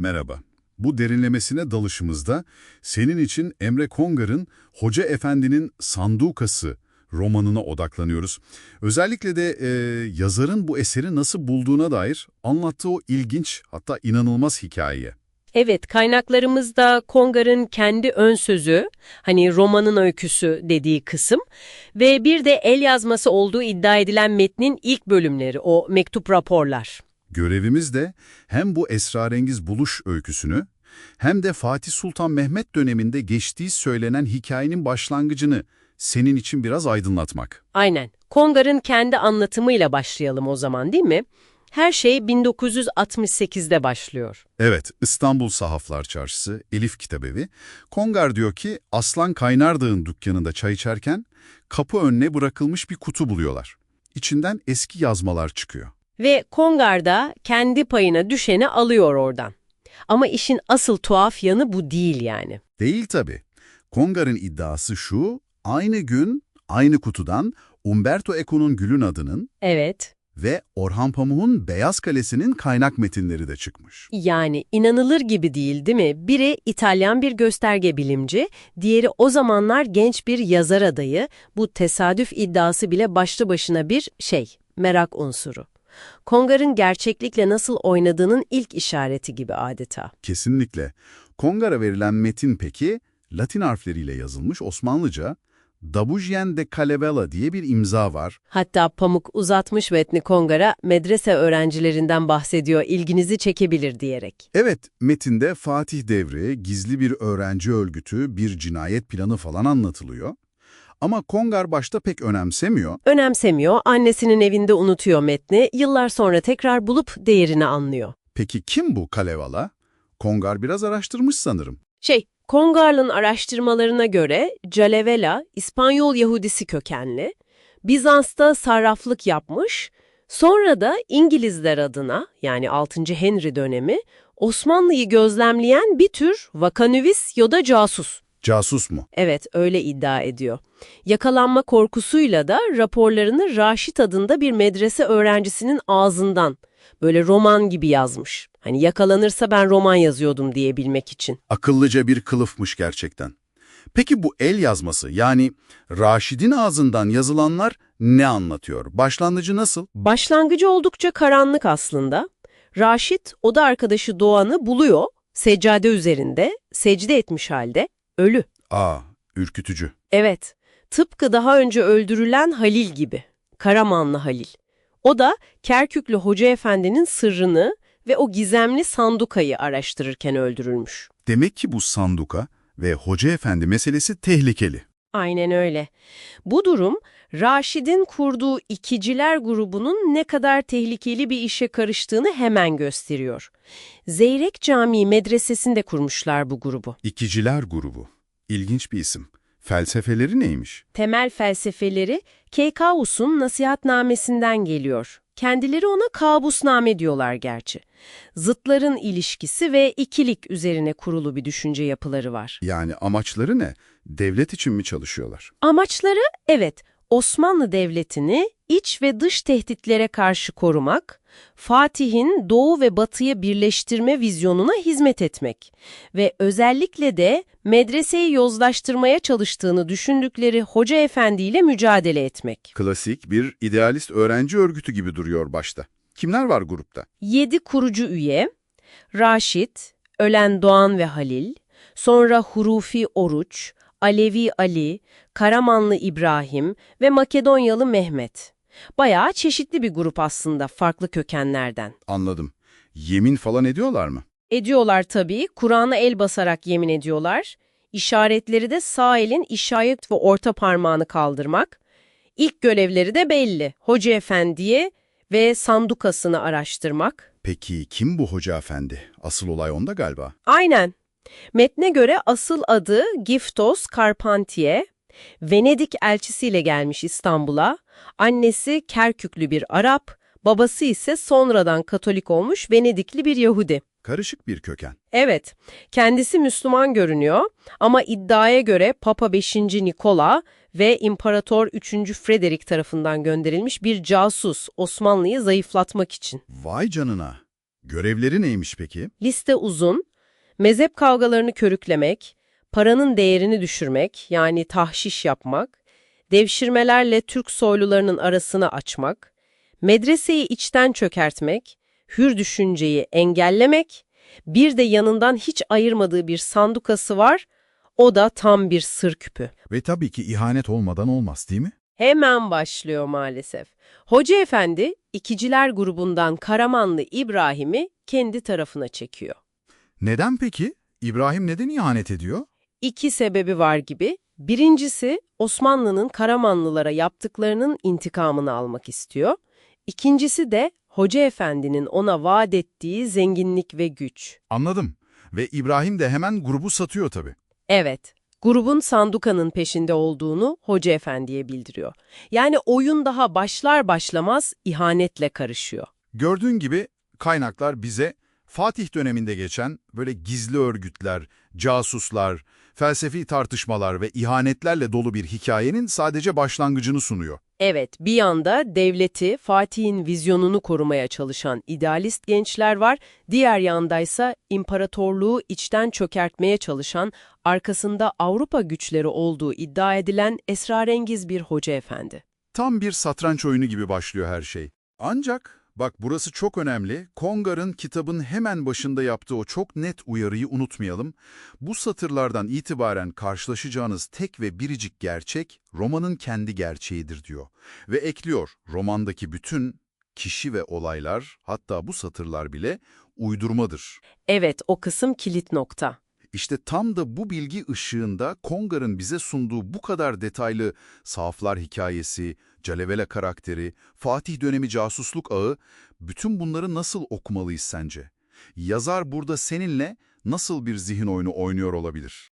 Merhaba. Bu derinlemesine dalışımızda senin için Emre Kongar'ın Hoca Efendi'nin Sandukası romanına odaklanıyoruz. Özellikle de e, yazarın bu eseri nasıl bulduğuna dair anlattığı o ilginç hatta inanılmaz hikayeye. Evet, kaynaklarımızda Kongar'ın kendi ön sözü, hani romanın öyküsü dediği kısım ve bir de el yazması olduğu iddia edilen metnin ilk bölümleri, o mektup raporlar. Görevimiz de hem bu esrarengiz buluş öyküsünü hem de Fatih Sultan Mehmet döneminde geçtiği söylenen hikayenin başlangıcını senin için biraz aydınlatmak. Aynen. Kongar'ın kendi anlatımıyla başlayalım o zaman değil mi? Her şey 1968'de başlıyor. Evet, İstanbul Sahaflar Çarşısı, Elif Kitabevi. Kongar diyor ki Aslan Kaynardağ'ın dükkanında çay içerken kapı önüne bırakılmış bir kutu buluyorlar. İçinden eski yazmalar çıkıyor. Ve Kongar da kendi payına düşeni alıyor oradan. Ama işin asıl tuhaf yanı bu değil yani. Değil tabii. Kongar'ın iddiası şu, aynı gün, aynı kutudan Umberto Eco'nun Gül'ün adının Evet. ve Orhan Pamuk'un Beyaz Kalesi'nin kaynak metinleri de çıkmış. Yani inanılır gibi değil değil mi? Biri İtalyan bir gösterge bilimci, diğeri o zamanlar genç bir yazar adayı. Bu tesadüf iddiası bile başlı başına bir şey, merak unsuru. Kongar'ın gerçeklikle nasıl oynadığının ilk işareti gibi adeta. Kesinlikle. Kongar'a verilen metin peki, Latin harfleriyle yazılmış Osmanlıca, Dabujien de Calevela diye bir imza var. Hatta Pamuk uzatmış metni Kongar'a medrese öğrencilerinden bahsediyor, ilginizi çekebilir diyerek. Evet, metinde Fatih devri, gizli bir öğrenci örgütü, bir cinayet planı falan anlatılıyor. Ama Kongar başta pek önemsemiyor. Önemsemiyor, annesinin evinde unutuyor metni, yıllar sonra tekrar bulup değerini anlıyor. Peki kim bu Kalevala? Kongar biraz araştırmış sanırım. Şey, Kongar'ın araştırmalarına göre Calevela, İspanyol Yahudisi kökenli, Bizans'ta sarraflık yapmış, sonra da İngilizler adına yani 6. Henry dönemi Osmanlı'yı gözlemleyen bir tür vakanüvis ya da casus. Casus mu? Evet, öyle iddia ediyor. Yakalanma korkusuyla da raporlarını Raşit adında bir medrese öğrencisinin ağzından böyle roman gibi yazmış. Hani yakalanırsa ben roman yazıyordum diyebilmek için. Akıllıca bir kılıfmış gerçekten. Peki bu el yazması yani Raşid'in ağzından yazılanlar ne anlatıyor? Başlangıcı nasıl? Başlangıcı oldukça karanlık aslında. Raşit oda arkadaşı Doğan'ı buluyor, seccade üzerinde, secde etmiş halde, ölü. Aa, ürkütücü. Evet, tıpkı daha önce öldürülen Halil gibi, Karamanlı Halil. O da Kerküklü Hoca Efendi'nin sırrını ve o gizemli sandukayı araştırırken öldürülmüş. Demek ki bu sanduka ve Hoca Efendi meselesi tehlikeli. Aynen öyle. Bu durum, Raşid'in kurduğu ikiciler grubunun ne kadar tehlikeli bir işe karıştığını hemen gösteriyor. Zeyrek Camii medresesinde kurmuşlar bu grubu. İkiciler grubu. İlginç bir isim. Felsefeleri neymiş? Temel felsefeleri Keykaus'un nasihatnamesinden geliyor. Kendileri ona kabusname diyorlar gerçi. Zıtların ilişkisi ve ikilik üzerine kurulu bir düşünce yapıları var. Yani amaçları ne? Devlet için mi çalışıyorlar? Amaçları evet Osmanlı Devleti'ni iç ve dış tehditlere karşı korumak, Fatih'in Doğu ve Batı'yı birleştirme vizyonuna hizmet etmek ve özellikle de medreseyi yozlaştırmaya çalıştığını düşündükleri Hoca Efendi ile mücadele etmek. Klasik bir idealist öğrenci örgütü gibi duruyor başta. Kimler var grupta? 7 kurucu üye, Raşit, Ölen Doğan ve Halil, sonra Hurufi Oruç, Alevi Ali, Karamanlı İbrahim ve Makedonyalı Mehmet. Bayağı çeşitli bir grup aslında farklı kökenlerden. Anladım. Yemin falan ediyorlar mı? Ediyorlar tabii, Kur'an'a el basarak yemin ediyorlar. İşaretleri de sağ elin işaret ve orta parmağını kaldırmak. İlk görevleri de belli. Hoca Efendi'ye ve sandukasını araştırmak. Peki kim bu Hoca Efendi? Asıl olay onda galiba. Aynen. Metne göre asıl adı Giftos Carpentier. Venedik elçisiyle gelmiş İstanbul'a. Annesi Kerküklü bir Arap, babası ise sonradan Katolik olmuş Venedikli bir Yahudi. Karışık bir köken. Evet, kendisi Müslüman görünüyor ama iddiaya göre Papa 5. Nikola ve İmparator 3. Frederick tarafından gönderilmiş bir casus Osmanlı'yı zayıflatmak için. Vay canına. Görevleri neymiş peki? Liste uzun. Mezhep kavgalarını körüklemek, paranın değerini düşürmek yani tahşiş yapmak, devşirmelerle Türk soylularının arasını açmak, medreseyi içten çökertmek, hür düşünceyi engellemek, bir de yanından hiç ayırmadığı bir sandukası var, o da tam bir sır küpü. Ve tabii ki ihanet olmadan olmaz değil mi? Hemen başlıyor maalesef. Hoca Efendi, ikiciler grubundan Karamanlı İbrahim'i kendi tarafına çekiyor. Neden peki? İbrahim neden ihanet ediyor? İki sebebi var gibi. Birincisi, Osmanlı'nın Karamanlılara yaptıklarının intikamını almak istiyor. İkincisi de Hoca Efendi'nin ona vaat ettiği zenginlik ve güç. Anladım. Ve İbrahim de hemen grubu satıyor tabii. Evet, grubun Sanduka'nın peşinde olduğunu Hoca Efendi'ye bildiriyor. Yani oyun daha başlar başlamaz ihanetle karışıyor. Gördüğün gibi kaynaklar bize Fatih döneminde geçen böyle gizli örgütler, casuslar, felsefi tartışmalar ve ihanetlerle dolu bir hikayenin sadece başlangıcını sunuyor. Evet, bir yanda devleti, Fatih'in vizyonunu korumaya çalışan idealist gençler var, diğer yandaysa imparatorluğu içten çökertmeye çalışan, arkasında Avrupa güçleri olduğu iddia edilen esrarengiz bir hoca efendi. Tam bir satranç oyunu gibi başlıyor her şey. Ancak bak burası çok önemli. Kongar'ın kitabın hemen başında yaptığı o çok net uyarıyı unutmayalım. Bu satırlardan itibaren karşılaşacağınız tek ve biricik gerçek romanın kendi gerçeğidir diyor. Ve ekliyor romandaki bütün kişi ve olaylar hatta bu satırlar bile uydurmadır. Evet, o kısım kilit nokta. İşte tam da bu bilgi ışığında Kongar'ın bize sunduğu bu kadar detaylı saflar hikayesi, Calevela karakteri, Fatih dönemi casusluk ağı, bütün bunları nasıl okumalıyız sence? Yazar burada seninle nasıl bir zihin oyunu oynuyor olabilir?